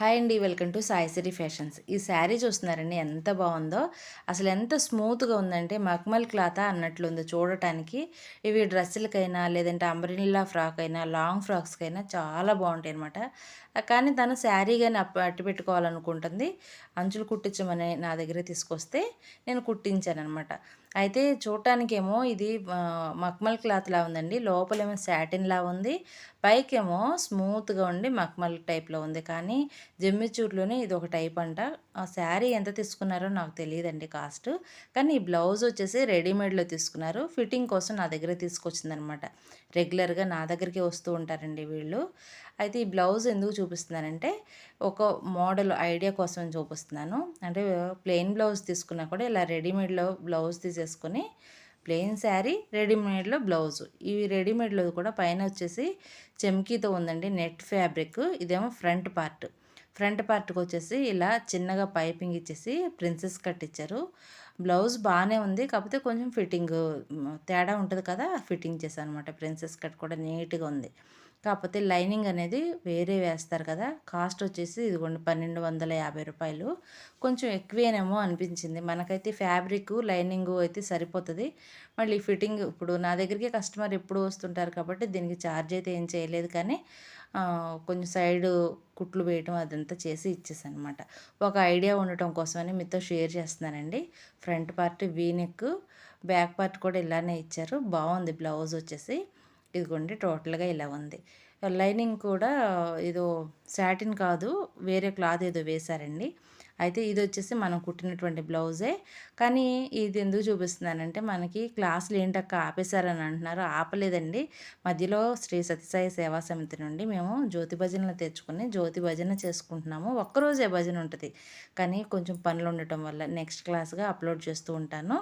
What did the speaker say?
Hi అండి welcome to Sai fashions. ఈ శారీ చూస్తున్నారండి ఎంత బాగుందో. అసలు ఎంత స్మూత్గా ఉందంటే మక్మల్ క్లాత్ అన్నట్లుంది చూడటానికి. ఇవి డ్రెస్సులకైనా లేదంటే అంబ్రిల్లా ఫ్రాక్ అయినా లాంగ్ ఫ్రాక్స్కైనా చాలా బాగుంటాయి అనమాట కానీ తను శారీ కానీ అట్టు పెట్టుకోవాలనుకుంటుంది. అంచులు కుట్టించమని నా దగ్గర తీసుకొస్తే నేను కుట్టించాను అనమాట అయితే చూడటానికేమో ఇది మక్మల్ క్లాత్లా ఉందండి. లోపలేమో శాటిన్లా ఉంది. పైకేమో స్మూత్గా ఉండి మక్మల్ టైప్లో ఉంది. కానీ జమ్మిచూట్లోనే ఇది ఒక టైప్ అంట. ఆ శారీ ఎంత తీసుకున్నారో నాకు తెలియదండి కాస్ట్. కానీ ఈ బ్లౌజ్ వచ్చేసి రెడీమేడ్లో తీసుకున్నారు. ఫిట్టింగ్ కోసం నా దగ్గర తీసుకొచ్చిందనమాట. రెగ్యులర్గా నా దగ్గరికి వస్తూ ఉంటారండి వీళ్ళు. అయితే ఈ బ్లౌజ్ ఎందుకు చూపిస్తున్నానంటే ఒక మోడల్ ఐడియా కోసం చూపిస్తున్నాను. అంటే ప్లెయిన్ బ్లౌజ్ తీసుకున్నా కూడా ఇలా రెడీమేడ్లో బ్లౌజ్ తీసేసుకొని ప్లెయిన్ శారీ రెడీమేడ్లో బ్లౌజ్. ఇవి రెడీమేడ్లో కూడా పైన వచ్చేసి చెమ్కీతో ఉందండి నెట్ ఫ్యాబ్రిక్. ఇదేమో ఫ్రంట్ పార్ట్. ఫ్రంట్ పార్ట్కి వచ్చేసి ఇలా చిన్నగా పైపింగ్ ఇచ్చేసి ప్రిన్సెస్ కట్ ఇచ్చారు. బ్లౌజ్ బాగానే ఉంది. కాకపోతే కొంచెం ఫిట్టింగ్ తేడా ఉంటుంది కదా ఫిట్టింగ్ చేశాను అనమాట ప్రిన్సెస్ కట్ కూడా నీట్గా ఉంది. కాకపోతే లైనింగ్ అనేది వేరే వేస్తారు కదా. కాస్ట్ వచ్చేసి ఇదిగోండి పన్నెండు వందల యాభై రూపాయలు. కొంచెం ఎక్కువేనేమో అనిపించింది. మనకైతే ఫ్యాబ్రిక్ లైనింగ్ అయితే సరిపోతుంది. మళ్ళీ ఫిట్టింగ్ ఇప్పుడు నా దగ్గరికి కస్టమర్ ఎప్పుడు వస్తుంటారు కాబట్టి దీనికి ఛార్జ్ అయితే ఏం చేయలేదు కానీ కొంచెం సైడ్ కుట్లు వేయటం అదంతా చేసి ఇచ్చేసాను అనమాట ఒక ఐడియా ఉండటం కోసమని మీతో షేర్ చేస్తున్నానండి. Front part V neck back part కూడా ఇలానే ఇచ్చారు. బాగుంది బ్లౌజ్ వచ్చేసి. ఇదిగోండి టోటల్గా ఇలా ఉంది. లైనింగ్ కూడా ఏదో శాటిన్ కాదు వేరే క్లాత్ ఏదో వేశారండి. అయితే ఇది వచ్చేసి మనం కుట్టినటువంటి బ్లౌజే. కానీ ఇది ఎందుకు చూపిస్తున్నానంటే మనకి క్లాసులు ఏంటక్క ఆపేశారని అంటున్నారు. ఆపలేదండి. మధ్యలో శ్రీ సత్యసాయి సేవా సమితి నుండి మేము జ్యోతి భజనలు తెచ్చుకుని జ్యోతి భజన చేసుకుంటున్నాము. ఒక్కరోజే భజన ఉంటుంది. కానీ కొంచెం పనులు ఉండటం వల్ల నెక్స్ట్ క్లాస్గా అప్లోడ్ చేస్తూ ఉంటాను.